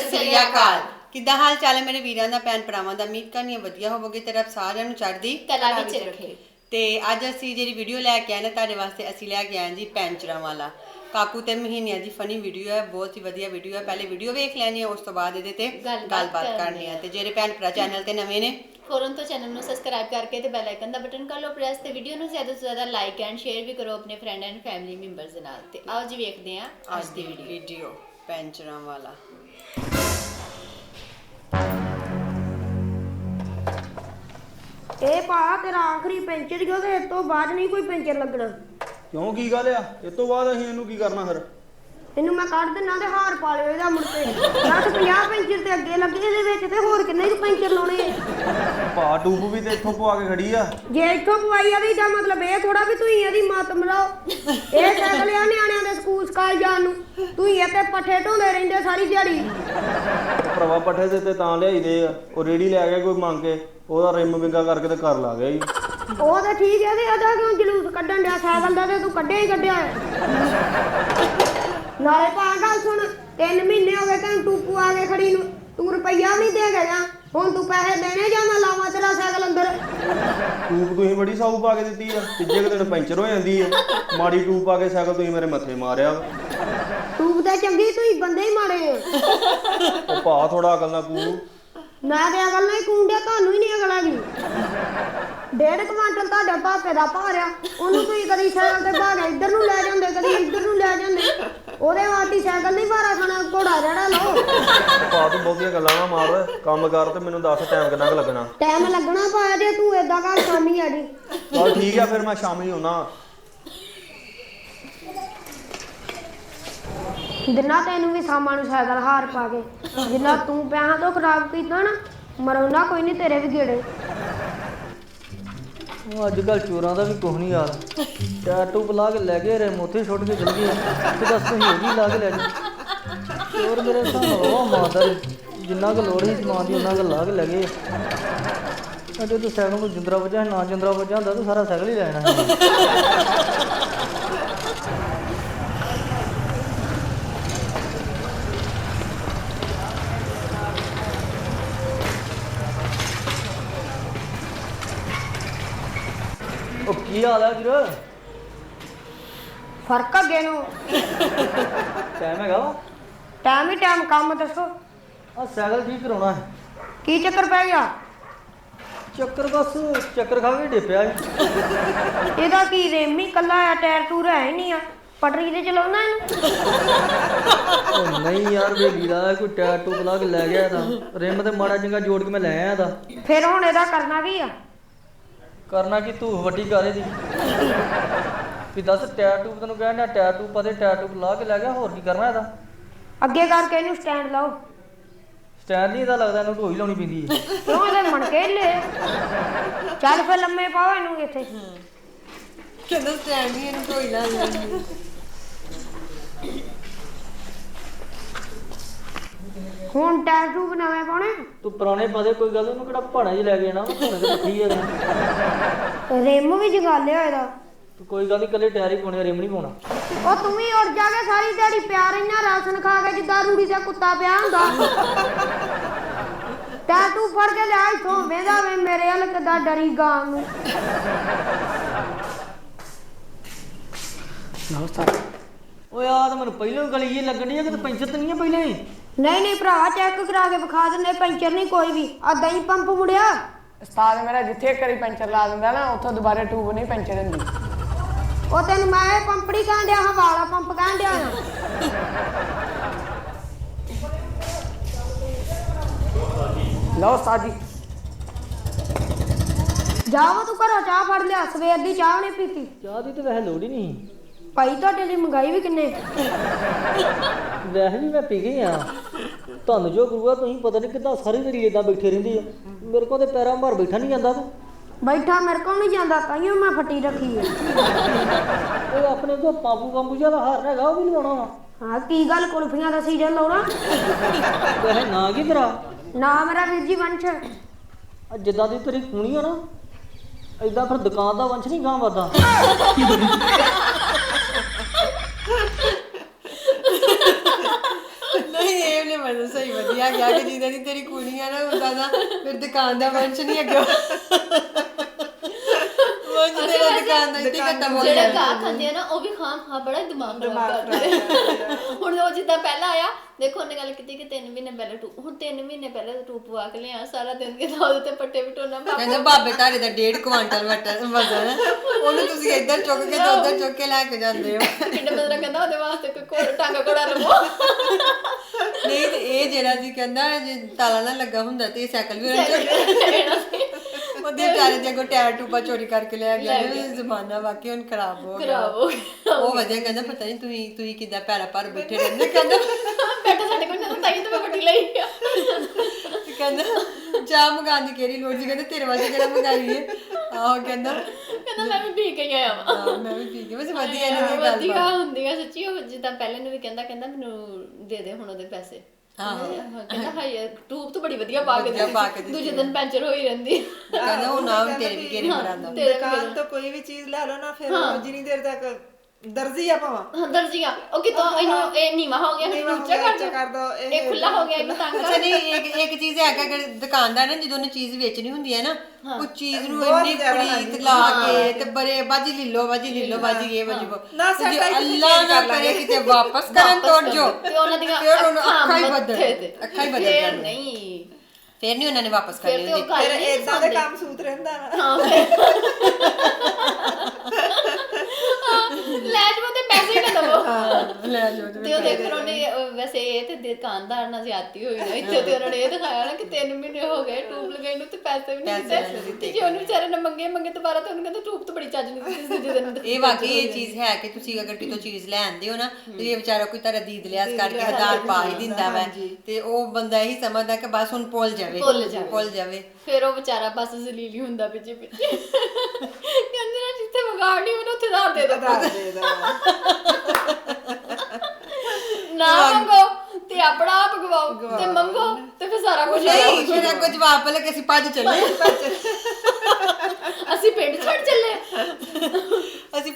ਸ੍ਰੀ ਅਕਾਲ। ਕਿੱਦਾਂ ਹਾਲ ਚਾਲ ਹੈ ਮੇਰੇ ਵੀਰਾਂ ਦਾ ਭੈਣ ਭਰਾਵਾਂ ਦਾ? ਉਮੀਦ ਕਰਨੀ ਹੈ ਵਧੀਆ ਹੋਵੋਗੇ ਤੇ ਰੱਬ ਸਾਰਿਆਂ ਨੂੰ ਚੜ੍ਹਦੀ ਕਲਾ ਵਿੱਚ ਰੱਖੇ। ਤੇ ਅੱਜ ਅਸੀਂ ਜਿਹੜੀ ਵੀਡੀਓ ਲੈ ਕੇ ਆਏ ਨੇ ਤੁਹਾਡੇ ਵਾਸਤੇ ਅਸੀਂ ਲੈ ਕੇ ਆਏ ਹਾਂ ਜੀ ਪੈਂਚਰਾਂ ਵਾਲਾ। ਕਾਕੂ ਤੇ ਮਹੀਨਿਆਂ ਦੀ ਫਨੀ ਵੀਡੀਓ ਹੈ ਬਹੁਤ ਹੀ ਵਧੀਆ ਵੀਡੀਓ ਹੈ। ਪਹਿਲੇ ਵੀਡੀਓ ਵੇਖ ਲੈਣੀ ਹੈ ਉਸ ਤੋਂ ਬਾਅਦ ਇਹਦੇ ਤੇ ਗੱਲਬਾਤ ਕਰਨੀ ਹੈ ਤੇ ਜਿਹੜੇ ਭੈਣ ਭਰਾ ਚੈਨਲ ਤੇ ਨਵੇਂ ਨੇ ਫੌਰਨ ਤੋਂ ਚੈਨਲ ਨੂੰ ਸਬਸਕ੍ਰਾਈਬ ਕਰਕੇ ਤੇ ਬੈਲ ਆਈਕਨ ਦਾ ਬਟਨ ਕਰ ਲਓ ਪ੍ਰੈਸ ਤੇ ਵੀਡੀਓ ਨੂੰ ਜ਼ਿਆਦਾ ਤੋਂ ਜ਼ਿਆਦਾ ਲਾਈਕ ਐਂਡ ਸ਼ੇਅਰ ਵੀ ਕਰੋ ਆਪਣੇ ਫਰੈਂਡ ਐਂਡ ਫੈਮਿਲੀ ਮੈਂਬਰਸ ਨਾਲ। ਤੇ ਆਓ ਜੀ ਵੇਖਦੇ ਹਾਂ ਅੱਜ ਦੀ ਵੀਡੀਓ ਪੈਂਚਰਾਂ ਵਾਲਾ। ਇਹ ਭਾ ਤੇਰਾ ਆਖਰੀ ਪੈਂਚਰ ਹੀ ਉਹਦੇ ਇਸ ਤੋਂ ਬਾਅਦ ਨਹੀਂ ਕੋਈ ਪੈਂਚਰ ਲੱਗਣਾ। ਕਿਉਂ ਕੀ ਗੱਲ ਆ? ਇਸ ਤੋਂ ਬਾਅਦ ਅਸੀਂ ਇਹਨੂੰ ਕੀ ਕਰਨਾ ਫਿਰ? ਇਹਨੂੰ ਮੈਂ ਕੱਢ ਦਿੰਨਾ ਤੇ ਹਾਰ ਪਾ ਲਿਓ ਇਹਦਾ ਮੁੜ ਕੇ। 10 50 ਪੈਂਚਰ ਤੇ ਅੱਗੇ ਲੱਗੇ ਇਹਦੇ ਵਿੱਚ ਤੇ ਹੋਰ ਕਿੰਨੇ ਕੁ ਪੈਂਚਰ ਲਾਉਣੇ ਆ? ਭਾ ਟੂਬ ਵੀ ਤੇ ਇੱਥੋਂ ਪਵਾ ਕੇ ਖੜੀ ਆ। ਜੇ ਇੱਥੋਂ ਪਵਾਈ ਆ ਵੀ ਦਾ ਮਤਲਬ ਇਹ ਥੋੜਾ ਵੀ ਤੁਸੀਂ ਇਹਦੀ ਮਤ ਮਰਾਓ। ਇਹ ਸਾਈਕਲ ਆ ਨਿਆਣਿਆਂ ਦੇ ਸਕੂਲ ਸਕਾਲ ਜਾਣ ਨੂੰ। ਤੁਸੀਂ ਇੱਥੇ ਪੱਠੇ ਢੋਂਦੇ ਰਹਿੰਦੇ ਸਾਰੀ ਦਿਹਾੜੀ। ਭਰਾਵਾ ਪੱਠੇ ਦੇ ਤੇ ਤਾਂ ਲਿਆਈਦੇ ਆ। ਉਹ ਰੇੜੀ ਲੈ ਗਿਆ ਕੋਈ ਮੰਗ ਕੇ। ਉਹਦਾ ਰਿਮ ਵਿੰਗਾ ਕਰਕੇ ਤੇ ਘਰ ਲਾ ਗਿਆ ਜੀ। ਉਹ ਤਾਂ ਠੀਕ ਹੈ ਤੇ ਇਹਦਾ ਕਿਉਂ ਜਲੂਸ ਕੱਢਣ ਡਿਆ? ਸਾਈਕਲ ਦਾ ਤੇ ਤੂੰ ਕੱਢਿਆ ਹੀ ਕੱਢਿਆ ਨਾਲੇ ਗੱਲ ਸੁਣ ਤਿੰਨ ਮਹੀਨੇ ਹੋ ਗਏ ਤੈਨੂੰ ਟੂਪੂ ਆ ਕੇ ਖੜੀ ਨੂੰ। ਤੂੰ ਰੁਪਈਆ ਨਹੀਂ ਦੇ ਗਿਆ। ਹੁਣ ਤੂੰ ਪੈਸੇ ਦੇਣੇ ਜਾਂ ਮੈਂ ਲਾਵਾਂ ਤੇਰਾ ਸਾਈਕਲ ਅੰਦਰ? ਟੂਬ ਤੁਸੀਂ ਬੜੀ ਸਾਊ ਪਾ ਕੇ ਦਿੱਤੀ ਆ। ਤੀਜੇ ਕੁ ਦਿਨ ਪੈਂਚਰ ਹੋ ਜਾਂਦੀ ਆ। ਮਾੜੀ ਟੂਬ ਪਾ ਕੇ ਸਾਈਕਲ ਤੁਸੀਂ ਮੇਰੇ ਮੱਥੇ ਮਾਰਿਆ ਵਾ। ਟੂਪ ਤਾਂ ਚੰਗੀ ਤੁਸੀਂ ਬੰਦੇ ਹੀ ਮਾੜੇ ਆ ਉਹ ਭਾ ਥੋੜਾ ਅਕਲ ਨਾਲ ਕੂ ਮੈਂ ਤੇ ਅਗਲ ਨਹੀਂ ਕੂੰਡਿਆ ਤੁਹਾਨੂੰ ਹੀ ਨਹੀਂ ਅਗਲ ਹੈਗੀ। ਡੇਢ ਕੁਆਂਟਲ ਤੁਹਾਡੇ ਭਾਪੇ ਦਾ ਭਾਰ ਆ ਉਹਨੂੰ ਤੁਸੀਂ ਕਦੀ ਸਾਈਕਲ ਤੇ ਭਾਗਾ ਇੱਧਰ ਨੂੰ ਲੈ ਜਾਂਦੇ ਕਦੀ ਇੱਧਰ ਨੂੰ ਲੈ ਜਾਂਦੇ। ਉਹਦੇ ਵਾਸਤੇ ਸਾਈਕਲ ਨਹੀਂ ਭਾਰਾ ਖਾਣਾ ਘੋੜਾ ਜਿਹੜਾ ਲਓ। ਭਾ ਤੂੰ ਬਹੁਤੀਆਂ ਗੱਲਾਂ ਨਾ ਮਾਰ ਕੰਮ ਕਰ ਤੇ ਮੈਨੂੰ ਦੱਸ ਟਾਈਮ ਕਿੰਨਾ ਕੁ ਲੱਗਣਾ। ਟਾਈਮ ਲੱਗਣਾ ਪਾਇਆ ਜੇ ਤੂੰ ਏਦਾਂ ਕਰ ਸ਼ਾਮੀ ਆ ਜੀ ਚਲ ਠੀਕ ਆ ਫਿਰ ਮੈਂ ਸ਼ਾਮੀ ਆਉਣਾ। ਜਿੰਨਾ ਤੈਨੂੰ ਵੀ ਸਾਮਾਂ ਨੂੰ ਸਾਈਕਲ ਹਾਰ ਪਾ ਕੇ। ਜਿੰਨਾ ਤੂੰ ਪੈਸਾ ਤੋਂ ਖਰਾਬ ਕੀਤਾ ਨਾ ਮਰਉਣਾ ਕੋਈ ਨਹੀਂ ਤੇਰੇ ਵੀ ਗੇੜੇ। ਉਹ ਅੱਜ ਕੱਲ ਚੋਰਾਂ ਦਾ ਵੀ ਕੁਝ ਨਹੀਂ ਯਾਰ। ਟੈਟੂ ਬਲਾ ਕੇ ਲੈ ਗਏ ਰੇ ਮੋਥੇ ਛੁੱਟ ਕੇ ਚਲ ਗਏ ਤੇ ਦੱਸ ਤੁਸੀਂ ਉਹ ਵੀ ਲਾ ਕੇ ਲੈ ਜੀ ਚੋਰ ਮੇਰੇ ਸਾਹਮਣੇ ਉਹ ਮਾਰਦਾ ਜਿੰਨਾ ਕੁ ਲੋੜ ਸੀ ਸਮਾਨ ਦੀ, ਉਹਨਾਂ ਕੁ ਲਾ ਕੇ ਲੈ ਗਏ। ਅਜੇ ਤੂੰ ਸਾਈਕਲ ਨੂੰ ਜਿੰਦਰਾ ਵਜਾ ਨਾ ਜਿੰਦਰਾ ਵਜਾ ਹੁੰਦਾ ਤਾਂ ਸਾਰਾ ਸਾਈਕਲ ਹੀ ਲੈਣਾ ਉਹ ਕੀ ਹਾਲ ਹੈ ਵੀਰ? ਫ਼ਰਕ ਅੱਗੇ ਨੂੰ। ਟਾਈਮ ਹੈਗਾ ਵਾ? ਟਾਈਮ ਹੀ ਟਾਈਮ ਕੰਮ ਦੱਸੋ। ਆ ਸਾਈਕਲ ਠੀਕ ਕਰਾਉਣਾ ਹੈ। ਕੀ ਚੱਕਰ ਪੈ ਗਿਆ? ਚੱਕਰ ਬਸ ਚੱਕਰ ਖਾ ਕੇ ਡਿੱਪਿਆ ਸੀ ਇਹਦਾ ਕੀ ਰੇਮੀ ਕੱਲਾ ਆ ਟਾਇਰ ਟੂਰ ਹੈ ਹੀ ਨਹੀਂ ਆ। ਪਟਰੀ ਤੇ ਚਲਾਉਣਾ ਇਹਨੂੰ? ਉਹ ਨਹੀਂ ਯਾਰ ਬੇਲੀ ਦਾ ਕੋਈ ਟਾਇਰ ਟੂਬ ਲਾ ਗਿਆ ਤਾਂ ਰਿਮ ਤੇ ਮਾੜਾ ਚੰਗਾ ਜੋੜ ਕੇ ਮੈਂ ਲੈ ਆਇਆ ਤਾਂ ਫਿਰ ਹੁਣ ਇਹਦਾ ਕਰਨਾ ਕੀ ਆ? ਕਰਨਾ ਕੀ ਤੂੰ ਵੱਡੀ ਕਰੇ ਦੀ ਵੀ ਦੱਸ ਟੂਬ ਤੈਨੂੰ ਕਹਿਣਾ ਟਾਇਰ ਟੂਬ ਪਤੇ ਟੂਬ ਲਾ ਕੇ ਲੈ ਗਿਆ ਹੋਰ ਕੀ ਕਰਨਾ ਇਹਦਾ? ਅੱਗੇ ਕਰਕੇ ਇਹਨੂੰ ਸਟੈਂਡ ਲਾਓ। ਸਟੈਂਡ ਨਹੀਂ ਇਹਦਾ ਲੱਗਦਾ ਇਹਨੂੰ ਢੋਈ ਲਾਉਣੀ ਪੈਂਦੀ ਹੈ। ਕਿਉਂ ਇਹਦੇ ਮਣਕੇ ਲੈ ਚੱਲ ਫਿਰ ਲੰਮੇ ਪਾਓ ਇਹਨੂੰ ਇੱਥੇ। ਕਹਿੰਦਾ ਸਟੈਂਡ ਹੀ ਇਹਨੂੰ ਢੋਈ ਲਾ ਲੈਂਦੀ ਹੁਣ ਟਾਇਰ ਟੂਬ ਨਵੇਂ ਪਾਉਣੇ? ਤੂੰ ਪੁਰਾਣੇ ਪਦੇ ਕੋਈ ਗੱਲ ਉਹਨੂੰ ਕਿਹੜਾ ਪਹਾੜਾਂ 'ਚ ਲੈ ਕੇ ਜਾਣਾ ਉਹਨੇ ਤੇ ਪੱਠੀ ਹੈ ਤੈਨੂੰ। ਰਿਮ ਵੀ ਜਗਾ ਲਿਆ ਇਹਦਾ। ਤੂੰ ਕੋਈ ਗੱਲ ਨਹੀਂ ਕੱਲੇ ਟਾਇਰ ਹੀ ਪਾਉਣੇ ਰਿਮ ਨਹੀਂ ਪਾਉਣਾ। ਉਹ ਤੂੰ ਵੀ ਉੜ ਜਾ ਕੇ ਸਾਰੀ ਦਿਹਾੜੀ ਪਿਆ ਰਹਿਣਾ ਰਾਸ਼ਨ ਖਾ ਕੇ ਜਿੱਦਾਂ ਰੂੜੀ ਦਾ ਕੁੱਤਾ ਪਿਆ ਹੁੰਦਾ। ਤਾਂ ਤੂੰ ਫੜ ਕੇ ਲਿਆ ਇਥੋਂ ਵੇਦਾ ਵੇ ਮੇਰੇ ਹਲ ਕਿੱਦਾਂ ਡਰੀ ਗਾਂ ਨੂੰ। ਓਏ ਆ ਤਾਂ ਮੈਨੂੰ ਪਹਿਲਾਂ ਹੀ ਗਲੀ ਜੀ ਲੱਗਣ ਹੈ ਕਿ ਪੈਂਚਰ ਤਾਂ ਨਹੀਂ ਹੈ ਪਹਿਲਾਂ ਹੀ। ਨਹੀਂ ਨਹੀਂ ਭਰਾ ਚੈੱਕ ਕਰਾ ਕੇ ਵਿਖਾ ਦਿੰਦੇ ਪੈਂਚਰ ਨਹੀਂ ਕੋਈ ਵੀ। ਆ ਦਹੀਂ ਪੰਪ ਮੁੜਿਆ। ਉਸਤਾਦ ਮੇਰਾ ਜਿੱਥੇ ਕਰੀ ਪੈਂਚਰ ਲਾ ਦਿੰਦਾ ਨਾ ਉੱਥੋਂ ਦੁਬਾਰਾ ਟੂਬ ਨਹੀਂ ਪੈਂਚਰ ਹੁੰਦੀ। ਉਹ ਤੈਨੂੰ ਮੈਂ ਇਹ ਪੰਪ ਨਹੀਂ ਕਹਿਣ ਡਿਆ ਹਵਾ ਵਾਲਾ ਪੰਪ ਕਹਿਣ ਡਿਆ ਆ। ਲਓ ਉਸਤਾਦ ਜੀ। ਜਾਓ ਤੂੰ ਘਰੋਂ ਚਾਹ ਫੜ ਲਿਆ ਸਵੇਰ ਦੀ ਚਾਹ ਨਹੀਂ ਪੀਤੀ। ਚਾਹ ਦੀ ਤਾਂ ਵੈਸੇ ਲੋੜ ਹੀ ਨਹੀਂ ਭਾਈ ਤੁਹਾਡੇ ਲਈ ਮੰਗਾਈ ਵੀ ਕਿੰਨੇ? ਵੈਸੇ ਵੀ ਮੈਂ ਪੀ ਗਈ ਆ। ਤੁਹਾਨੂੰ ਜੋ ਗੁਰੂਆ ਤੁਸੀਂ ਪਤਾ ਨਹੀਂ ਕਿੱਦਾਂ ਸਾਰੀ ਦਿਹਾੜੀ ਏਦਾਂ ਬੈਠੇ ਰਹਿੰਦੇ ਆ। ਮੇਰੇ ਕੋਲ ਤੇ ਪੈਰਾਂ ਮਾਰ ਬੈਠਾ ਨਹੀਂ ਜਾਂਦਾ ਤੂੰ। ਬੈਠਾ ਮੇਰੇ ਕੋਲ ਨਹੀਂ ਜਾਂਦਾ ਤਾਈਓ ਮੈਂ ਫੱਟੀ ਰੱਖੀ ਹੈ ਉਹ ਆਪਣੇ ਤੋਂ ਪਾਪੂ ਕੰਬੂ ਜਿਹਾ ਦਾ ਹਾਰ ਹੈਗਾ ਉਹ ਵੀ ਲਵਾਉਣਾ ਵਾ। ਹਾਂ ਕੀ ਗੱਲ ਕੁਲਫੀਆਂ ਦਾ ਸੀਜ਼ਨ ਲਾਉਣਾ? ਵੈਸੇ ਨਾ ਕੀ ਤੇਰਾ? ਨਾ ਮੇਰਾ ਵੀਰ ਜੀ ਵੰਸ਼। ਆ ਜਿੱਦਾਂ ਦੀ ਤੇਰੀ ਖੂਣੀ ਆ ਨਾ ਏਦਾਂ ਫਿਰ ਦੁਕਾਨ ਦਾ ਵੰਸ਼ ਨਹੀਂ ਗਾਂ ਵਾਦਾ ਨਹੀਂ ਇਹ ਨੇ ਮਨ ਸਹੀ ਵਧੀਆ ਗਿਆ ਕਿ ਦੀ ਤੇਰੀ ਕੁੜੀ ਆ ਨਾ ਉਹਦਾ ਦਾ ਫਿਰ ਦੁਕਾਨ ਦਾ ਵੰਸ਼ ਨਹੀਂ ਅੱਗੇ ਦੁਕਾਨ ਦਾ ਇੱਥੇ ਖਤਮ ਹੋ ਜਿਹੜੇ ਗਾਹ ਖਾਂਦੇ ਆ ਨਾ ਉਹ ਵੀ ਖਾਂ ਖਾਂ ਬੜਾ ਦਿਮਾਗ ਖਰਾਬ ਕਰਦੇ ਆ। ਹੁਣ ਉਹ ਜਿੱਦਾਂ ਪਹਿਲਾਂ ਆਇਆ ਦੇਖੋ ਉਹਨੇ ਗੱਲ ਕੀਤੀ ਕਿ 3 ਮਹੀਨੇ ਪਹਿਲਾਂ ਟੂ ਹੁਣ 3 ਮਹੀਨੇ ਪਹਿਲਾਂ ਟੂਪ ਪਵਾ ਕੇ ਲਿਆ ਸਾਰਾ ਦਿਨ ਕਿਦਾਂ ਉਹਦੇ ਤੇ ਪੱਟੇ ਵਿਟੋਣਾ ਕਹਿੰਦਾ ਬਾਬੇ ਤਾਰੇ ਦਾ 1.5 ਕੁਆਂਟਲ ਵਟਰ ਵਜ਼ਨ ਹੈ। ਉਹਨੂੰ ਤੁਸੀਂ ਇੱਧਰ ਚੁੱਕ ਕੇ ਤੇ ਉੱਧਰ ਚੁੱਕ ਕੇ ਲੈ ਕੇ ਜਾਂਦੇ ਹੋ। ਕਿੰਨੇ ਬੰਦੇ ਕਹਿੰਦਾ ਉਹਦੇ ਵਾਸਤੇ ਕੋਈ ਕੋਲ ਟਾਂਗਾ ਕੋੜਾ ਲਵੋ। ਨਹੀਂ ਤੇ ਇਹ ਜਿਹੜਾ ਸੀ ਕਹਿੰਦਾ ਜੇ ਤਾਲਾ ਨਾ ਲੱਗਾ ਹੁੰਦਾ ਤੇ ਇਹ ਸਾਈਕਲ ਵੀ ਉਹਨਾਂ ਚੁੱਕ ਉਹਦੇ ਵਿਚਾਰੇ ਦੇ ਕੋ ਟਾਇਰ ਟੂਬਾ ਚੋਰੀ ਕਰਕੇ ਲੈ ਗਿਆ ਇਹ ਜ਼ਮਾਨਾ ਵਾਕਈ ਹੁਣ ਖਰਾਬ ਹੋ ਗਿਆ। ਖਰਾਬ ਹੋ ਗਿਆ। ਉਹ ਵਧੀਆ ਕਹਿੰਦਾ ਪਤਾ ਨਹੀਂ ਤੁਸੀਂ ਤੁਸੀਂ ਕਿੱਦਾਂ ਪੈਰਾ ਪਰ ਬੈਠੇ ਰਹਿੰਦੇ ਕਹਿੰਦਾ ਬੈਠਾ ਸਾਡੇ ਕੋਲ ਨਾ ਤਾਈ ਤਾਂ ਮੈਂ ਵੱਡੀ ਲਈ ਆ। ਤੇ ਕਹਿੰਦਾ ਚਾਹ ਮੰਗਾਉਣ ਦੀ ਕਿਹੜੀ ਲੋੜ ਸੀ? ਕਹਿੰਦਾ ਤੇਰੇ ਵਾਸਤੇ ਕਿਹੜਾ ਮੰਗਾਈ ਹੈ ਆਹੋ ਕਹਿੰਦਾ ਕਹਿੰਦਾ ਮੈਂ ਵੀ ਪੀ ਕੇ ਆਇਆ ਵਾਂ। ਹਾਂ, ਮੈਂ ਵੀ ਪੀ ਕੇ ਵੈਸੇ ਵਧੀਆ ਇਹਨਾਂ ਦੀ ਗੱਲ ਵਧੀਆ ਹੁੰਦੀਆਂ ਸੱਚੀ ਉਹ ਜਿੱਦਾਂ ਪਹਿਲੇ ਨੂੰ ਵੀ ਕਹਿੰਦਾ ਕਹਿੰਦਾ ਮੈਨੂੰ ਦੇ ਦੇ ਹੁਣ ਉਹਦੇ ਪੈਸੇ। ਆਹੋ। ਹਾਂ, ਕਹਿੰਦਾ ਹਾਈ ਟੂਬ ਤਾਂ ਬੜੀ ਵਧੀਆ ਪਾ ਕੇ ਵਧੀਆ ਦਿੱਤੀ ਪਾ ਕੇ ਸੀ। ਦਿੱਤੀ ਦੂਜੇ ਦਿਨ ਪੈਂਚਰ ਹੋਈ ਰਹਿੰਦੀ। ਕਹਿੰਦਾ ਉਹ ਨਾਮ ਤੇਰੇ ਵੀ ਕਿਹੜੇ ਬਰਾਂਦਾ ਤੇਰੇ ਦੁਕਾਨ ਤੋਂ ਕੋਈ ਵੀ ਚੀਜ਼ ਲੈ ਲਓ ਨਾ ਫਿਰ ਉਹ ਜਿੰਨੀ ਦੇਰ ਤੱਕ ਦਰਜੀ ਆ ਭਾਵਾਂ। ਹਾਂ ਦਰਜੀਆਂ ਉਹ ਕਿਤੋਂ ਇਹਨੂੰ ਇਹ ਨੀਵਾ ਹੋ ਗਿਆ ਹੋ ਉੱਚਾ ਕਰ ਉੱਚਾ ਕਰ ਦਿਓ ਇਹ ਇਹ ਖੁੱਲਾ ਹੋ ਗਿਆ ਇਹਨੂੰ ਤੰਗ ਅੱਛਾ ਕਰ। ਨਹੀਂ ਇੱਕ ਇੱਕ ਚੀਜ਼ ਹੈ ਕਿ ਅਗਰ ਦੁਕਾਨਦਾਰ ਨਾ ਜਦੋਂ ਉਹਨੇ ਚੀਜ਼ ਵੇਚਣੀ ਹੁੰਦੀ ਹੈ ਨਾ ਉਹ ਚੀਜ਼ ਨੂੰ ਬਹੁਤ ਇੰਨੀ ਜ਼ਿਆਦਾ ਪ੍ਰੀਤ। ਲਾ ਕੇ ਤੇ ਬਰੇ ਬਾਜੀ ਲਿੱਲੋ ਬਾਜੀ ਲਿੱਲੋ ਬਾਜੀ ਇਹ ਬਾਜੀ ਉਹ। ਨਾ ਤੇ ਜੇ ਸਾਡਾ ਇੱਕ ਅੱਲਾ ਨਾ ਕਰੇ ਕਿਤੇ ਵਾਪਸ ਕਰਨ ਤੋੜ ਜੋ। ਤੇ ਉਹਨਾਂ ਦੀਆਂ ਫਿਰ ਉਹਨੂੰ ਅੱਖਾਂ ਹੀ ਮੱਥੇ ਬਦਲ ਤੇ। ਅੱਖਾਂ ਹੀ ਬਦਲ ਫਿਰ ਜਾਂਦੀਆਂ। ਨਹੀਂ। ਫਿਰ ਨਹੀਂ ਉਹਨਾਂ ਨੇ ਵਾਪਸ ਫਿਰ ਕਰਨੀ ਤੇ ਉਹ ਹੁੰਦੀ ਘਰ ਫਿਰ ਨਹੀਂ ਇਦਾਂ ਦੇ ਸੌਂਦੇ। ਕੰਮ ਸੂਤ ਰਹਿੰਦਾ। ਨਾ ਹਾਂ ਲੈ ਜਾਓ ਤੇ ਪੈਸੇ ਹੀ ਨਾ ਦਵੋ ਲੈ ਜਾਓ ਤੇ ਉਹ ਦੇਖ ਉਹਨੇ ਅਹ, ਵੈਸੇ ਇਹ ਤੇ ਦੁਕਾਨਦਾਰ ਨਾਲ ਜ਼ਿਆਦਤੀ ਹੋਈ ਨਾ ਇੱਥੇ ਤੇ ਉਹਨਾਂ ਨੇ ਇਹ ਦਿਖਾਇਆ ਨਾ ਕਿ 3 ਮਹੀਨੇ ਹੋ ਗਏ ਟੂਬ ਲਗਾਈ ਨੂੰ ਤੇ ਪੈਸੇ ਵੀ ਨਹੀਂ ਪੈਸੇ ਦਿੱਤੇ। ਤੇ ਜੇ ਉਹਨੂੰ ਵਿਚਾਰੇ ਨੇ ਮੰਗੇ ਮੰਗੇ ਦੁਬਾਰਾ ਤੇ ਉਹਨੂੰ ਕਹਿੰਦੇ ਟੂਬ ਤਾਂ ਬੜੀ ਚੱਜ ਨਹੀਂ ਦਿੱਤੀ ਸੀ ਦੂਜੇ ਦਿਨ ਇਹ ਵਾਕਈ ਇਹ ਚੀਜ਼ ਹੈ ਕਿ ਤੁਸੀਂ ਅਗਰ ਕਿਤੋਂ ਚੀਜ਼ ਲੈ ਆਂਦੇ ਹੋ ਨਾ ਤੇ ਇਹ ਵਿਚਾਰਾ ਕੋਈ ਤਰ੍ਹਾਂ ਦੀਦ ਲਿਆਸ ਕਰਕੇ ਹਜ਼ਾਰ ਪਾ ਹੀ ਦਿੰਦਾ। ਵੈ। ਤੇ ਉਹ ਬੰਦਾ ਇਹੀ ਸਮਝਦਾ ਕਿ ਬਸ ਹੁਣ ਭੁੱਲ ਜਾਵੇ। ਭੁੱਲ ਜਾਵੇ। ਭੁੱਲ ਜਾਵੇ। ਫਿਰ ਉਹ ਵਿਚਾਰਾ ਬਸ ਜ਼ਲੀਲੀ ਹੁੰਦਾ ਪਿੱਛੇ ਪਿੱਛੇ ਕਹਿੰਦੇ ਨਾ ਜਿੱਥੇ ਵਿਗਾੜ ਨਹੀਂ ਉਹਨੂੰ ਉੱਥੇ ਧਾਰ ਦੇ ਦੋ ਦੇ ਦਾ ਨਾ ਮੰਗੋ ਤੇ ਆਪਣਾ ਆਪ ਗਵਾਓ ਤੇ ਮੰਗੋ ਤੇ ਫਿਰ ਸਾਰਾ ਕੁਝ ਨਹੀਂ ਫਿਰ ਅੱਗੋਂ ਜਵਾਬ ਪਹਿਲੇ ਕਿ ਅਸੀਂ ਭੱਜ ਚੱਲੇ। ਅਸੀਂ ਪਿੰਡ ਛੱਡ ਚੱਲੇ।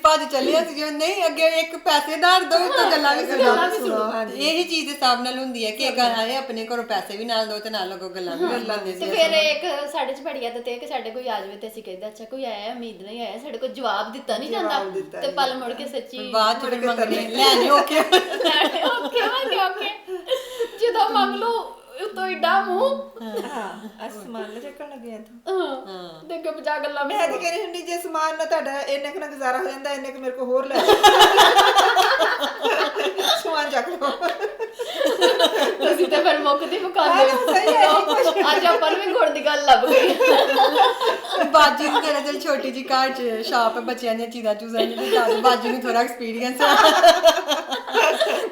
ਭੱਜ ਚੱਲੇ ਅਸੀਂ ਜੋ ਨਹੀਂ ਅੱਗੇ ਇੱਕ ਪੈਸੇ ਧਾਰ ਦੋ ਤਾਂ ਗੱਲਾਂ ਵੀ ਗੱਲਾਂ ਵੀ ਸੁਣੋ ਇਹੀ ਚੀਜ਼ ਦੇ ਹਿਸਾਬ ਨਾਲ ਹੁੰਦੀ ਹੈ ਕਿ ਅਗਰ ਆਏ ਆਪਣੇ ਘਰੋਂ ਪੈਸੇ ਵੀ ਨਾਲ ਦੋ ਤੇ ਨਾਲ ਲੱਗੋ ਗੱਲਾਂ ਵੀ ਕਰ ਲੈਂਦੇ ਤੇ ਸੀ। ਫਿਰ ਇੱਕ ਸਾਡੇ ਚ ਬੜੀ ਆਦਤ ਹੈ ਕਿ ਸਾਡੇ ਕੋਈ ਆ ਜਾਵੇ ਤੇ ਅਸੀਂ ਕਹਿੰਦੇ ਅੱਛਾ ਕੋਈ ਆਇਆ ਉਮੀਦ ਨਹੀਂ ਆਇਆ ਸਾਡੇ ਕੋਲ ਜਵਾਬ ਦਿੱਤਾ ਨਹੀਂ ਜਾਂਦਾ ਤੇ ਪਲ ਮੁੜ ਕੇ ਸੱਚੀ ਬਾਅਦ ਚ ਫਿਰ ਮੰਗਣੇ ਲੈਣੇ ਓਕੇ ਓਕੇ ਓਕੇ ਓਕੇ ਏਡਾ ਮੂੰਹ। ਹਾਂ ਅਸੀਂ ਸਮਾਨ ਲੈ ਚੱਕਣ ਲੱਗੇ ਇੱਥੋਂ। ਹਾਂ ਤੇ ਅੱਗੇ ਬਚਾ ਗੱਲਾਂ ਮੈਂ ਤੇ ਕਹਿੰਦੀ ਹੁੰਦੀ ਜੇ ਸਮਾਨ ਨਾ ਤੁਹਾਡਾ ਇੰਨੇ ਕੁ ਨਾਲ ਗੁਜ਼ਾਰਾ ਹੋ ਜਾਂਦਾ ਇੰਨੇ ਕੁ ਮੇਰੇ ਕੋਲ ਹੋਰ ਲੈ। ਸਮਾਨ ਚੱਕ ਲਓ। ਤੁਸੀਂ ਤਾਂ ਫਿਰ ਮੁੱਕਦੀ ਮੁਕਾਉਂਦੇ ਹਾਂ, ਸਹੀ ਹੈ, ਅੱਜ ਆਪਾਂ ਨੂੰ ਵੀ ਗੁੜ ਦੀ ਗੱਲ ਲੱਭ ਗਈ। ਬਾਜੀ ਨੂੰ ਤੇਰਾ ਦਿਲ ਛੋਟੀ ਜੀ ਘਰ ਚ ਸ਼ਾਪ ਹੈ ਬੱਚਿਆਂ ਦੀਆਂ ਚੀਜ਼ਾਂ ਚੂਜ਼ਾਂ ਦੀ ਦੁਕਾਨ ਬਾਜੀ ਨੂੰ ਥੋੜਾ ਐਕਸਪੀਰੀਅੰਸ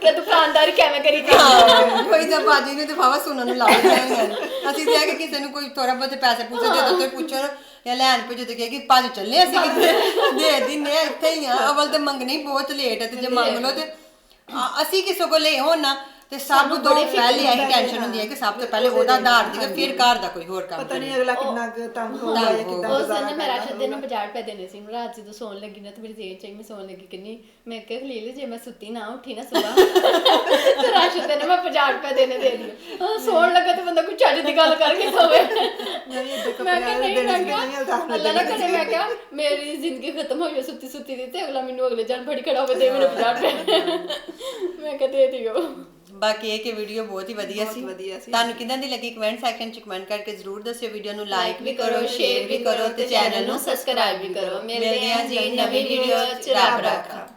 ਕਿ ਦੁਕਾਨਦਾਰੀ ਕਿਵੇਂ ਕਰੀ ਦੀ ਕੋਈ ਤਾਂ ਬਾਜੀ ਨੂੰ ਤੇ ਸੁਣਨ ਨੂੰ ਲੱਗ ਨੇ ਅਸੀਂ ਤੇ ਆ ਕਿ ਕਿਸੇ ਨੂੰ ਕੋਈ ਥੋੜਾ ਬਹੁਤ ਪੈਸੇ ਪੂਸੇ ਦੇ ਦੋ ਤੇ ਪੁੱਛੋ ਜਾਂ ਲੈਣ ਭੇਜੋ ਤੇ ਕਿ ਭੱਜ ਚੱਲੇ ਅਸੀਂ ਕਿਤੇ ਦੇ ਦਿੰਨੇ ਇੱਥੇ ਹੀ ਆ। ਅਵਲ ਤੇ ਮੰਗਣੀ ਬਹੁਤ ਲੇਟ ਹੈ ਤੇ ਜੇ ਮੰਗ ਲਓ ਤੇ ਅਸੀਂ ਕਿਸੇ ਕੋਲ ਲੈ ਹੋਣ ਤੇ ਸਭ ਤੋਂ ਪਹਿਲੇ ਇਹੀ ਟੈਨਸ਼ਨ ਹੁੰਦੀ ਹੈ ਕਿ ਸਭ ਤੋਂ ਪਹਿਲੇ ਉਹਦਾ ਆਧਾਰ ਦੇ ਫਿਰ ਘਰ ਦਾ ਕੋਈ ਹੋਰ ਕੰਮ ਪਤਾ ਨਹੀਂ ਅਗਲਾ ਕਿੰਨਾ ਕੁ ਤੰਗ ਹੋਊਗਾ ਜਾਂ ਕਿੰਨਾ ਉਸ ਦਿਨ ਮੈਂ ਰਾਸ਼ਦ ਦੇ ਨੂੰ ਬਾਜ਼ਾਰ ਪੈ ਦੇਣੇ ਸੀ ਮੈਂ ਰਾਤ ਜਦੋਂ ਸੌਣ ਲੱਗੀ ਨਾ ਤੇ ਮੇਰੀ ਜੇਬ ਚ ਮੈਂ ਸੌਣ ਲੱਗੀ ਕਿੰਨੀ ਮੈਂ ਕਿਹਾ ਖਲੀਲ ਜੇ ਮੈਂ ਸੁੱਤੀ ਨਾ ਉੱਠੀ ਨਾ ਸੁਣਾ ਤੇ ਰਾਸ਼ਦ ਦੇ ਨੂੰ ਮੈਂ ਬਾਜ਼ਾਰ ਪੈ ਦੇਣੇ ਦੇ ਦਿਓ ਹਾਂ ਸੌਣ ਲੱਗਾ ਤੇ ਬੰਦਾ ਕੋਈ ਚੱਜ ਦੀ ਗੱਲ ਕਰਕੇ ਸੋਵੇ। ਮੈਂ ਕਿਹਾ ਨਹੀਂ ਦੇਣੇ ਮੈਂ ਕਿਹਾ ਅੱਲਾ ਨਾ ਕਰੇ ਮੈਂ ਕਿਹਾ ਮੇਰੀ ਜ਼ਿੰਦਗੀ ਖਤਮ ਹੈ ਸੁੱਤੀ ਸੁੱਤੀ ਦੀ ਤੇ ਅਗਲਾ ਮੈਨੂੰ ਅਗਲੇ ਜਨ ਫੜੀ ਖੜਾ ਹੋਵੇ ਤੇ ਮੈਨੂੰ ਬਾਜ਼ਾਰ ਪੈ ਮੈਂ ਕਿਹਾ ਦੇ ਦਿਓ। ਬਾਕੀ ਇਹ ਕਿ ਵੀਡੀਓ ਬਹੁਤ ਹੀ ਵਧੀਆ ਸੀ। ਵਧੀਆ ਸੀ। ਤੁਹਾਨੂੰ ਕਿਦਾਂ ਦੀ ਲੱਗੀ ਕਮੈਂਟ ਸੈਕਸ਼ਨ ਚ ਕਮੈਂਟ ਕਰਕੇ ਜ਼ਰੂਰ ਦੱਸਿਓ। ਵੀਡੀਓ ਨੂੰ ਲਾਈਕ ਲਾਈਕ ਵੀ ਕਰੋ ਸ਼ੇਅਰ ਵੀ ਕਰੋ ਤੇ ਚੈਨਲ ਨੂੰ ਸਬਸਕ੍ਰਾਈਬ ਵੀ ਕਰੋ। ਮਿਲਦੇ ਹਾਂ ਜੀ ਨਵੀਂ ਵੀਡੀਓ ਚ। ਰੱਬ ਰੱਖਾ।